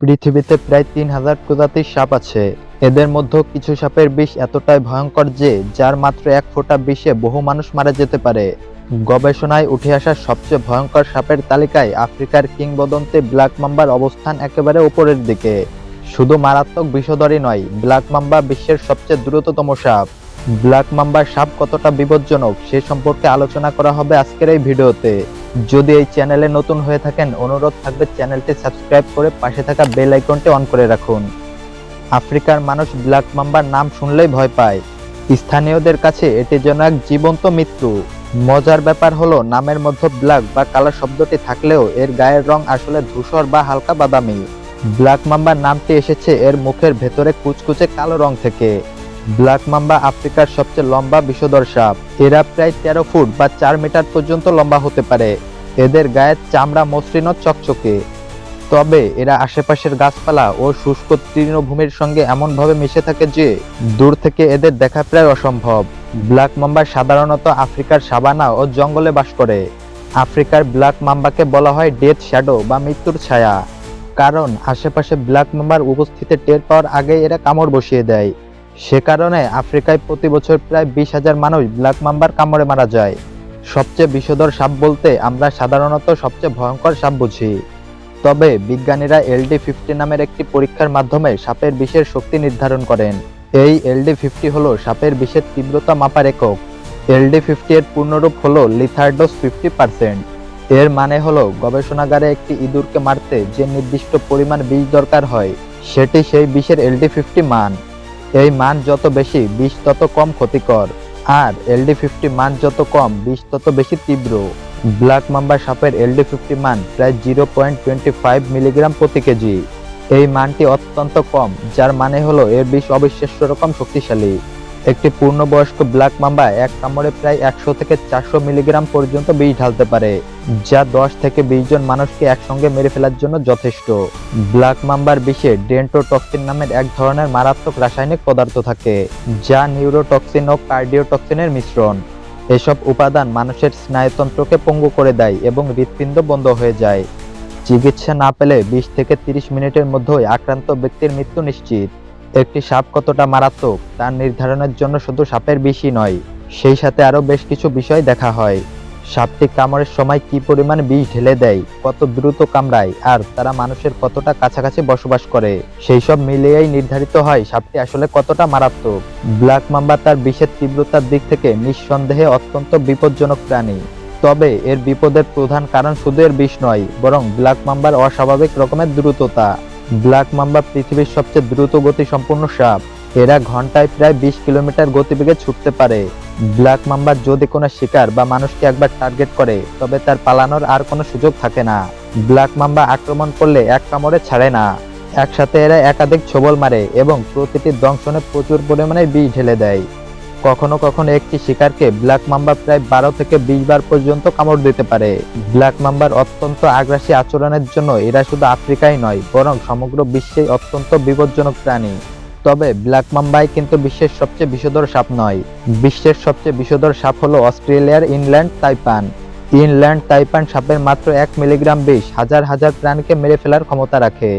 পৃথিবীতে প্রায় তিন হাজার প্রজাতির সাপ আছে। এদের মধ্যে কিছু সাপের বিষ এতটাই ভয়ঙ্কর যে, যার মাত্র এক ফোঁটা বিষে বহু মানুষ মারা যেতে পারে। গবেষণায় উঠে আসা সবচেয়ে ভয়ঙ্কর সাপের তালিকায় আফ্রিকার কিংবদন্তি ব্ল্যাক মাম্বার অবস্থান একেবারে উপরের দিকে। শুধু মারাত্মক বিষধরই নয়, ব্ল্যাক মাম্বা বিশ্বের সবচেয়ে দ্রুততম সাপ। ব্ল্যাক মাম্বার সাপ কতটা বিপজ্জনক, সে সম্পর্কে আলোচনা করা হবে আজকের এই ভিডিওতে। যদি এই চ্যানেলে নতুন হয়ে থাকেন, অনুরোধ থাকবে চ্যানেলটি সাবস্ক্রাইব করে পাশে থাকা বেল আইকনটি অন করে রাখুন। আফ্রিকার মানুষ ব্ল্যাক মাম্বার নাম শুনলেই ভয় পায়। স্থানীয়দের কাছে এটি যেন এক জীবন্ত মৃত্যু। মজার ব্যাপার হলো, নামের মধ্যে ব্ল্যাক বা কালো শব্দটি থাকলেও এর গায়ের রং আসলে ধূসর বা হালকা বাদামি। ব্ল্যাক মাম্বার নামটি এসেছে এর মুখের ভেতরে কুচকুচে কালো রং থেকে। ব্ল্যাক মাম্বা আফ্রিকার সবচেয়ে লম্বা বিষধর সাপ। এরা প্রায় তেরো ফুট বা চার মিটার পর্যন্ত লম্বা হতে পারে। এদের গায়ের চামড়া মসৃণ চকচকে। তবে এরা আশেপাশের গাছপালা ও শুষ্ক তৃণভূমির সঙ্গে এমনভাবে মিশে থাকে যে, দূর থেকে এদের দেখা প্রায় অসম্ভব। ব্ল্যাক মাম্বা সাধারণত আফ্রিকার সাবানা ও জঙ্গলে বাস করে। আফ্রিকার ব্ল্যাক মাম্বাকে বলা হয় ডেথ শ্যাডো বা মৃত্যুর ছায়া। কারণ আশেপাশে ব্ল্যাক মাম্বার উপস্থিতি টের পাওয়ার আগে এরা কামড় বসিয়ে দেয়। সে কারণে আফ্রিকায় প্রতি বছর প্রায় বিশ হাজার মানুষ ব্ল্যাক মাম্বার কামড়ে মারা যায়। সবচেয়ে বিষধর সাপ বলতে আমরা সাধারণত সবচেয়ে ভয়ঙ্কর সাপ বুঝি। তবে বিজ্ঞানীরা এলডি ফিফটি নামের একটি পরীক্ষার মাধ্যমে সাপের বিষের শক্তি নির্ধারণ করেন। এই এলডি ফিফটি হলো সাপের বিষের তীব্রতা মাপার একক। এলডি ফিফটি এর পূর্ণরূপ হলো লিথার্ডোস ফিফটি পার্সেন্ট। এর মানে হলো গবেষণাগারে একটি ইঁদুরকে মারতে যে নির্দিষ্ট পরিমাণ বিষ দরকার হয়, সেটি সেই বিষের এলডি ফিফটি মান। এই মান যত বেশি, বিষ তত কম ক্ষতিকর। আর এলডি ফিফটি মান যত কম, বিষ তত বেশি তীব্র। ব্ল্যাক মাম্বা সাপের এলডি ফিফটি মান প্রায় zero point twenty five milligram প্রতি কেজি। এই মানটি অত্যন্ত কম, যার মানে হলো এর বিষ অবিশ্বাস্য রকম শক্তিশালী। একটি পূর্ণবয়স্ক ব্ল্যাক মাম্বা এক কামড়ে প্রায় একশো থেকে চারশো মিলিগ্রাম পর্যন্ত বিষ ঢালতে পারে, যা দশ থেকে বিশ জন মানুষকে একসঙ্গে মেরে ফেলার জন্য যথেষ্ট। ব্ল্যাক মাম্বার বিষে ডেন্টোটক্সিন নামের এক ধরনের মারাত্মক রাসায়নিক পদার্থ থাকে, যা নিউরোটক্সিন ও কার্ডিওটক্সিনের মিশ্রণ। এসব উপাদান মানুষের স্নায়ুতন্ত্রকে পঙ্গু করে দেয় এবং হৃৎপিণ্ড বন্ধ হয়ে যায়। চিকিৎসা না পেলে বিশ থেকে তিরিশ মিনিটের মধ্যেই আক্রান্ত ব্যক্তির মৃত্যু নিশ্চিত। একটি সাপ কতটা মারাত্মক, তা নির্ধারণের জন্য শুধু সাপের বিষই নয়, সেই সাথে আরও বেশ কিছু বিষয় দেখা হয়। সাপটি কামড়ের সময় কি পরিমাণ বিষ ঢেলে দেয়, কত দ্রুত কামড়ায়, আর তারা মানুষের কতটা কাছাকাছি বসবাস করে, সেই সব মিলিয়েই নির্ধারিত হয় সাপটি আসলে কতটা মারাত্মক। ব্ল্যাক মাম্বা তার বিষের তীব্রতার দিক থেকে নিঃসন্দেহে অত্যন্ত বিপজ্জনক প্রাণী। তবে এর বিপদের প্রধান কারণ শুধু এর বিষ নয়, বরং ব্ল্যাক মাম্বার অস্বাভাবিক রকমের দ্রুততা। ব্ল্যাক মাম্বা পৃথিবীর সবচেয়ে দ্রুত গতি সম্পূর্ণ সাপ। এরা ঘন্টায় প্রায় বিশ কিলোমিটার গতিবেগে ছুটতে পারে। ব্ল্যাক মাম্বার যদি কোনো শিকার বা মানুষকে একবার টার্গেট করে, তবে তার পালানোর আর কোনো সুযোগ থাকে না। ব্ল্যাক মাম্বা আক্রমণ করলে এক কামড়ে ছাড়ে না। একসাথে এরা একাধিক ছোবল মারে এবং প্রতিটি দংশনে প্রচুর পরিমাণে বিষ ঢেলে দেয়। কখনো কখনো একটি শিকারকে ব্ল্যাক মাম্বা প্রায় বারো থেকে বিশ বার পর্যন্ত কামড় দিতে পারে। ব্ল্যাক মাম্বার অত্যন্ত আগ্রাসী আচরণের জন্য এরা শুধু আফ্রিকায় নয়, বরং সমগ্র বিশ্বে অত্যন্ত বিপজ্জনক প্রাণী। তবে ব্ল্যাক মাম্বাই কিন্তু বিশ্বের সবচেয়ে বিষধর সাপ নয়। বিশ্বের সবচেয়ে বিষধর সাপ হলো অস্ট্রেলিয়ার ইনল্যান্ড তাইপান। ইনল্যান্ড তাইপান সাপের মাত্র এক মিলিগ্রাম বিষ হাজার হাজার প্রাণীকে মেরে ফেলার ক্ষমতা রাখে।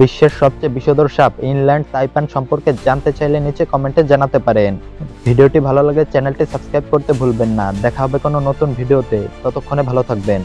বিশ্বের সবচেয়ে বিষধর সাপ ইনল্যান্ড তাইপান সম্পর্কে জানতে চাইলে নিচে কমেন্টে জানাতে পারেন। ভিডিওটি ভালো লাগে চ্যানেলটি সাবস্ক্রাইব করতে ভুলবেন না। দেখা হবে কোনো নতুন ভিডিওতে। ততক্ষণে ভালো থাকবেন।